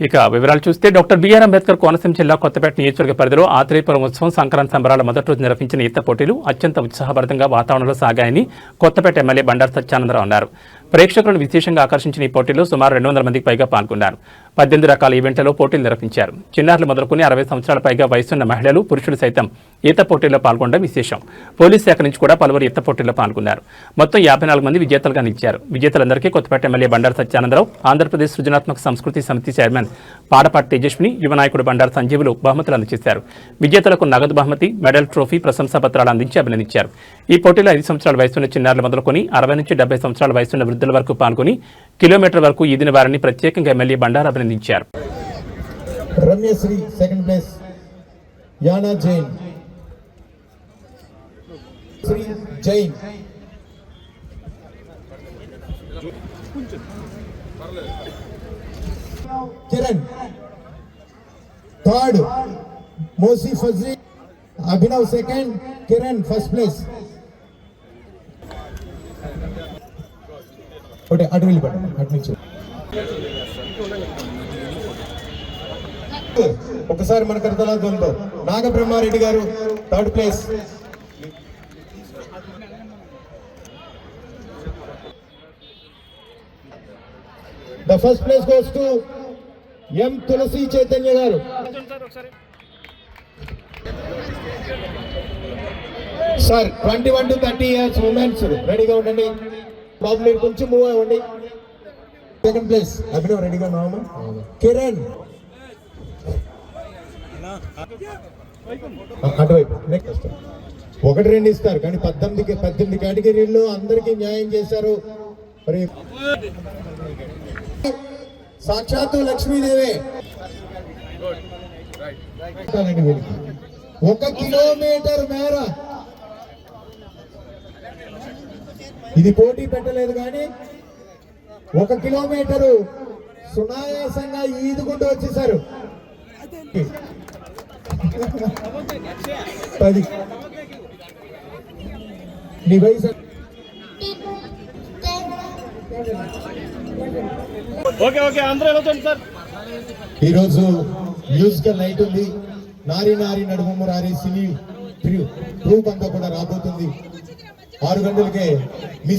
ఇక వివరాలు చూస్తే డాక్టర్ బిఆర్ అంబేద్కర్ కోనసీమ జిల్లా కొత్తపేట నియోజకవర్గ పరిధిలో ఆత్రేయపురం ఉత్సవం సంక్రాంతి సంబరాల మొదటి రోజు నిర్వహించిన ఈత పోటీలు అత్యంత ఉత్సాహభరితంగా వాతావరణంలో సాగాయని కొత్తపేట ఎమ్మెల్యే బండారు సత్యానందరావు అన్నారు. ప్రేక్షకులను విశేషంగా ఆకర్షించిన ఈ పోటీలో సుమారు రెండు వందల మందికి పైగా పాల్గొన్నారు. పద్దెనిమిది రకాల ఈవెంట్లలో పోటీలు నిర్వహించారు. చిన్నారులు మొదలుకొని అరవై సంవత్సరాల పైగా వయసున్న మహిళలు పురుషులు సైతం ఈత పోటీల్లో పాల్గొనడం విశేషం. పోలీస్ శాఖ నుంచి కూడా పలువురు ఈత పోటీల్లో పాల్గొన్నారు. మొత్తం యాభై నాలుగు మంది విజేతలుగా నిలిచారు. విజేతలందరికీ కొత్తపేట ఎమ్మెల్యే బండారు సత్యానందరావు ఆంధ్రప్రదేశ్ సృజనాత్మక సంస్కృతి సమితి చైర్మన్ పాడపాటి తేజస్విని యువ నాయకుడు బండారు సంజీవులు బహుమతులు అందజేశారు. విజేతలకు నగదు బహుమతి మెడల్ ట్రోఫీ ప్రశంసా పత్రాలు అందించి అభినందించారు. ఈ పోటీలో ఐదు సంవత్సరాల వయసున్న చిన్నారులు మొదలుకొని అరవై నుంచి డెబ్బై సంవత్సరాల వయసున్న వృద్ధుల వరకు పాల్గొని కిలోమీటర్ వరకు ఈదిన వారిని ప్రత్యేకంగా ఎమ్మెల్యే బండారు అభినందించారు. Ramyasri second place Yana Jain. Sri Jain. Kiran. Third మోసీ fuzzy Abhinav second Kiran first place ఒకటి అటు వెళ్ళిపోండి అటు నుంచి. ఒకసారి మన కడతలా దొంతో నాగబ్రహ్మారెడ్డి గారు third place. The first place goes to M Tulasi Chaitanya గారు. Sir twenty one to thirty years women's రెడీగా ఉండండి. బాబు మీరు కొంచెం మూవ్ అవ్వండి. సెకండ్ ప్లేస్ అభినవ్ రెడీగా ఉన్నామా కిరణ్. అటువైపు. నెక్స్ట్ ఒకటి రెండు ఇస్తారు కానీ పద్దెనిమిది పద్దెనిమిది కేటగిరీల్లో అందరికీ న్యాయం చేశారు. మరి సాక్షాత్తు లక్ష్మీదేవి. ఒక కిలోమీటర్ మేర ఇది పోటీ పెట్టలేదు కానీ ఒక కిలోమీటరు సునాయాసంగా ఈదుకుంటూ వచ్చేసారు. పది. నీ వయసు ఓకే ఓకే అందరూ వెళ్ళొచ్చండి సార్. ఈరోజు మ్యూజికల్ నైట్ ఉంది. నారి నారి నడుము రారి సినీ ట్రూప్ అంతా కూడా రాబోతుంది. ఆరు గంటలకే మీ